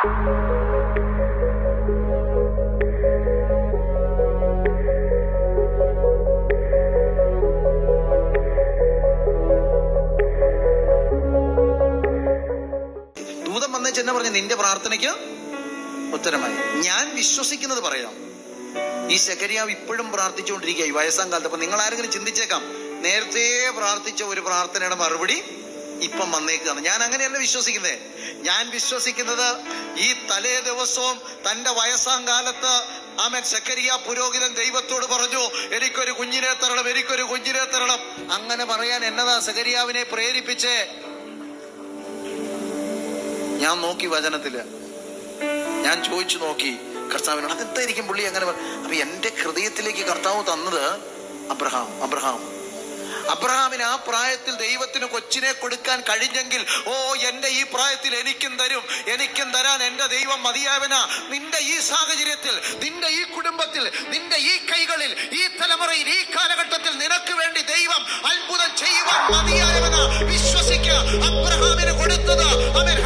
ദൂതൻ വന്നേ ചെന്ന പറഞ്ഞു? നിന്റെ പ്രാർത്ഥനയ്ക്ക് ഉത്തരമായി. ഞാൻ വിശ്വസിക്കുന്നത് പറയാം. ഈ ശകരിയാവ് ഇപ്പോഴും പ്രാർത്ഥിച്ചുകൊണ്ടിരിക്കുക ഈ വയസ്സാം കാലത്ത്. അപ്പൊ നിങ്ങൾ ആരെങ്കിലും ചിന്തിച്ചേക്കാം. നേരത്തെ പ്രാർത്ഥിച്ച ഒരു പ്രാർത്ഥനയുടെ മറുപടി ഇപ്പം വന്നേക്കുകയാണ് ഞാൻ അങ്ങനെയല്ല വിശ്വസിക്കുന്നത് ഞാൻ വിശ്വസിക്കുന്നത് ഈ തലേ ദിവസവും തന്റെ വയസ്സാം കാലത്ത് ആമൻ ശക്കരിയ പുരോഹിതൻ ദൈവത്തോട് പറഞ്ഞു എനിക്കൊരു കുഞ്ഞിനെ തരണം എനിക്കൊരു കുഞ്ഞിനെ തരണം. അങ്ങനെ പറയാൻ എന്നതാ സകരിയാവിനെ പ്രേരിപ്പിച്ച്? ഞാൻ നോക്കി വചനത്തിൽ ഞാൻ ചോദിച്ചു നോക്കി കർത്താവിനോട് അതെന്തായിരിക്കും പുള്ളി? അങ്ങനെ അപ്പൊ എന്റെ ഹൃദയത്തിലേക്ക് കർത്താവ് തന്നത് അബ്രഹാം അബ്രഹാം. അബ്രഹാമിന് ആ പ്രായത്തിൽ ദൈവത്തിന് കൊച്ചിനെ കൊടുക്കാൻ കഴിഞ്ഞെങ്കിൽ ഓ എന്റെ ഈ പ്രായത്തിൽ എനിക്കും തരും. എനിക്കും തരാൻ എന്റെ ദൈവം മതിയാവന നിന്റെ ഈ സാഹചര്യത്തിൽ നിന്റെ ഈ കുടുംബത്തിൽ നിന്റെ ഈ കൈകളിൽ ഈ തലമുറയിൽ ഈ കാലഘട്ടത്തിൽ നിനക്ക് വേണ്ടി ദൈവം അത്ഭുതം ചെയ്യുവാൻ മതിയായവന. വിശ്വസിക്കുക. അബ്രഹാമിന് കൊടുത്തത് അവൻ